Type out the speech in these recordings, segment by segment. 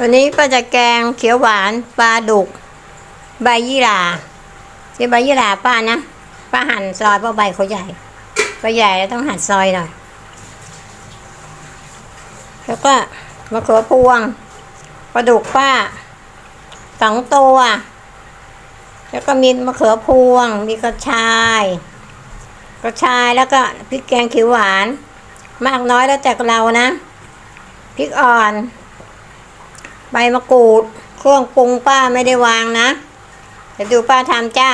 วันนี้ก็จะแกงเขียวหวานปลาดุก ใบยี่หร่าที่ใบยี่หร่าป้านะป้าหั่นซอยเพราะใบเขาใหญ่ใบใหญ่แล้วต้องหั่นซอยหน่อยแล้วก็มะเขือพวงปลาดุกป้าสองตัวแล้วก็มีมะเขือพวง มีกระชาย กระชายแล้วก็พริกแกงเขียวหวาน มากน้อยแล้วแต่เรานะพริกอ่อน ใบมะกรูด เครื่องปรุงป้าไม่ได้วางนะ เดี๋ยวดูป้าทำจ้า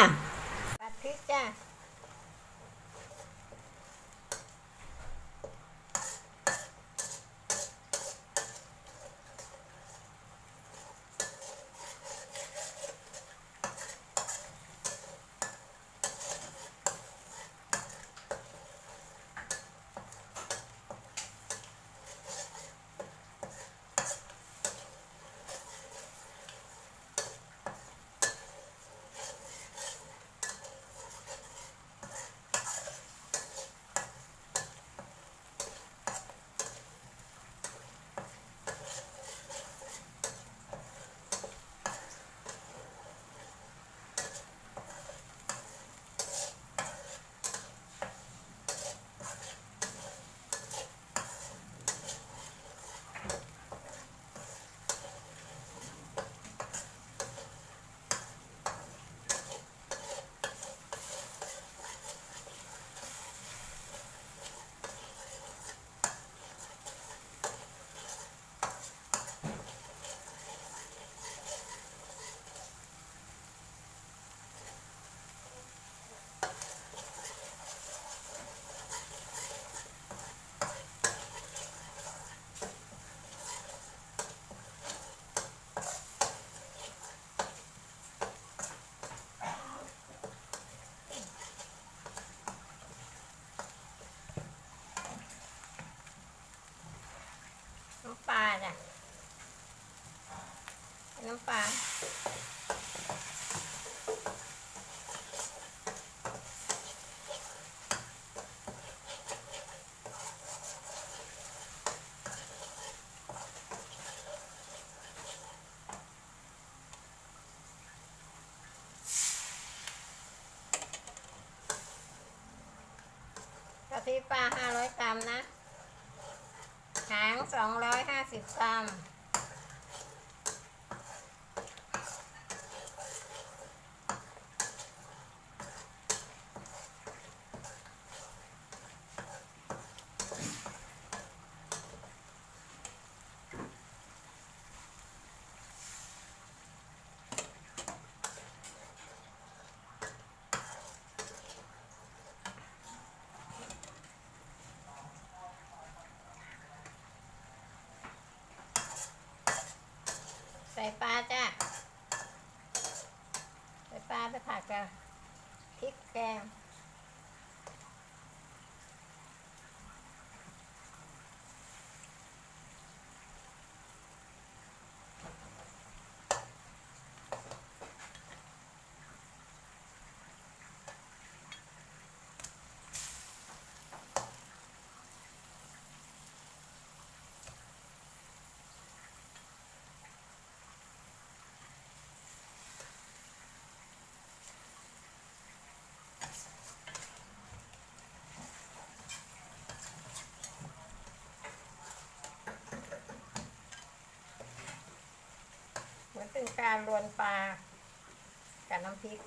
พี่ปลาห้าร้อยกรัมนะหางสองร้อยห้าสิบกรัม ส่ปลาจ้ะใส่ปลาไปผัดกับพริกแกง การรวนปลากับน้ำพริก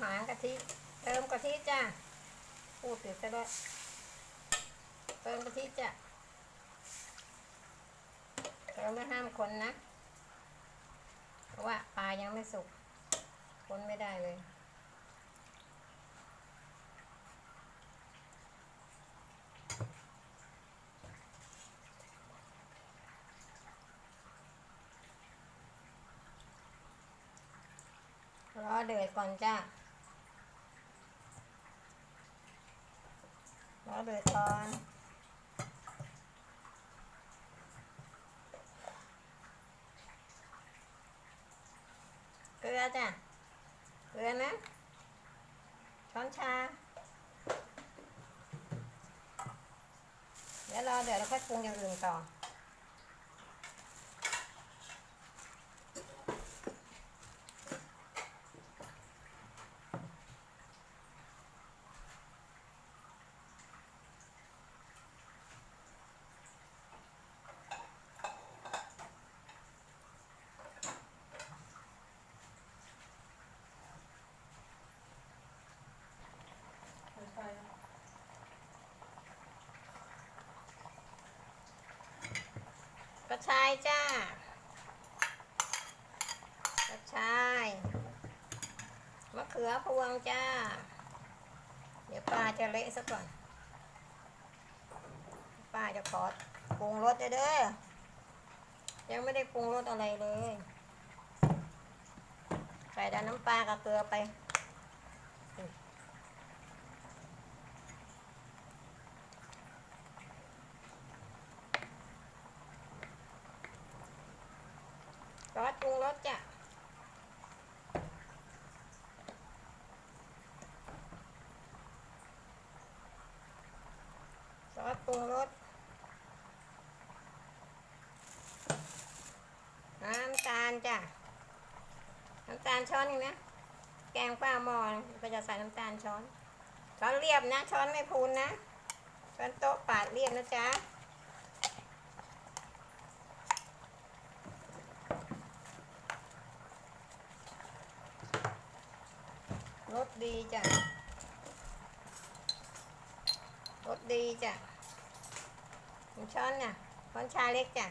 หากะทิ เติมกะทิจ้าพูดผิดซะด้วยเติมกะทิจ้ะเติมไม่ห้ามคนนะ เพราะว่าปลายังไม่สุก คนไม่ได้เลยรอเดือดก่อนจ้า มาเดือดก่อนเกลือจ้ะเกลือนะ ช้อนชา เดี๋ยวรอเดี๋ยวเราค่อยปรุงอย่างอื่นต่อ กระชายจ้ากระชายมะเขือพวงจ้า เดี๋ยวป้าจะเละซะก่อนป้าจะขอปรุงรสเด้อยังไม่ได้ปรุงรสอะไรเลย ใส่แต่น้ำปลากับเกลือไป ปรุงรสจ้ะซอสปรุงรสน้ำตาลจ้ะน้ำตาลช้อนหนึงนะ แกงป้าหมอนก็จะใส่น้ำตาลช้อน ช้อนเรียบนะ ช้อนไม่พูนนะ ช้อนโต๊ะปาดเรียบนะจ๊ะ ดีจ้ะรสดีจ้ะหนึ่งช้อนน่ะช้อนชาเล็กจ้ะ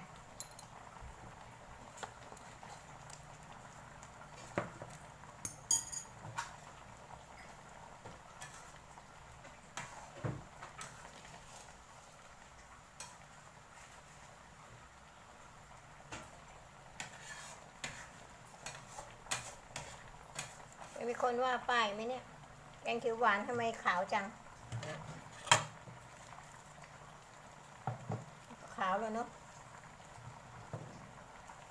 คนว่าป้ายไหมเนี่ย แกงเขียวหวานทำไมขาวจัง ขาวแล้วเนาะ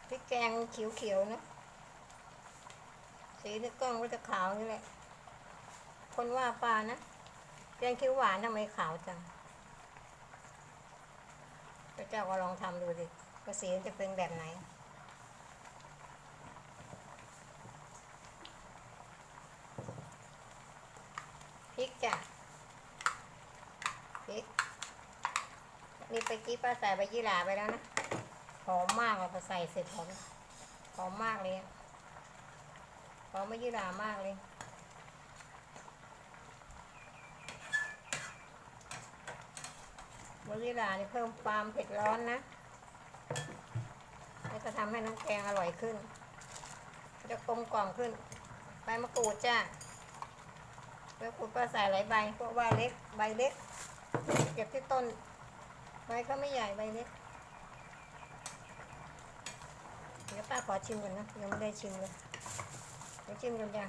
พริกแกงเขียวๆเนาะสีในกล้องก็จะขาวนี่แหละ คนว่าป้านะแกงเขียวหวานทำไมขาวจังพระเจ้าก็ลองทำดูดิว่าสีจะเป็นแบบไหน พริกจ้ะพริกนี่ไปกี้ป้าใส่ใบยี่หร่าไปแล้วนะหอมมากอะพอใส่เสร็จหอมหอมมากเลยอะหอมใบยี่หร่ามากเลยใบยี่หร่านี่เพิ่มความเผ็ดร้อนนะแล้วจะทำให้น้ำแกงอร่อยขึ้น จะกลมกล่อมขึ้นใบมะกรูดจ้ะ แล้วคุณก็ใส่หลายใบเพราะว่าเล็กใบเล็ก เก็บที่ต้น ใบก็ไม่ใหญ่ใบเล็ก เดี๋ยวป้าขอชิมก่อนนะยังไม่ได้ชิมเลยเดี๋ยวชิมกันจ้ะ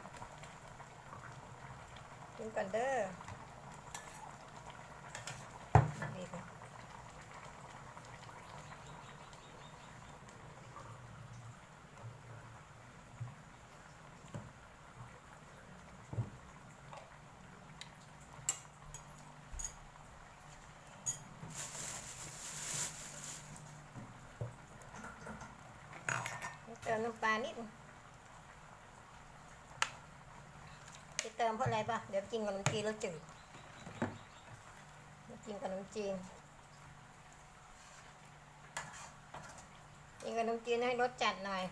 ชิมก่อนเด้อดีค่ะเติ มน้ำปลานิดจะเติมเพราะอะไรป่ะ เดี๋ยวกินกับขนมจีนแล้วจืดกินกับขนมจีนกินกับขนมจีนให้รสจัดหน่อย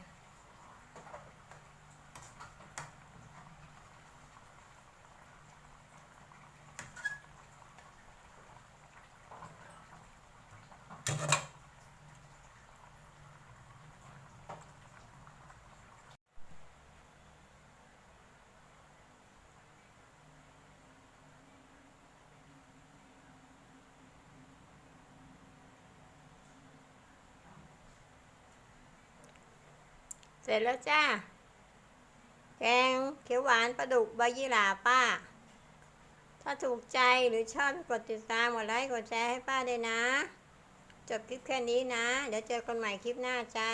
เสร็จแล้วจ้า แกงเขียวหวานปลาดุกใบยี่หร่าป้า ถ้าถูกใจหรือชอบกดติดตามกดไลค์กดแชร์ให้ป้าด้วยนะ จบคลิปแค่นี้นะ เดี๋ยวเจอกันใหม่คลิปหน้าจ้า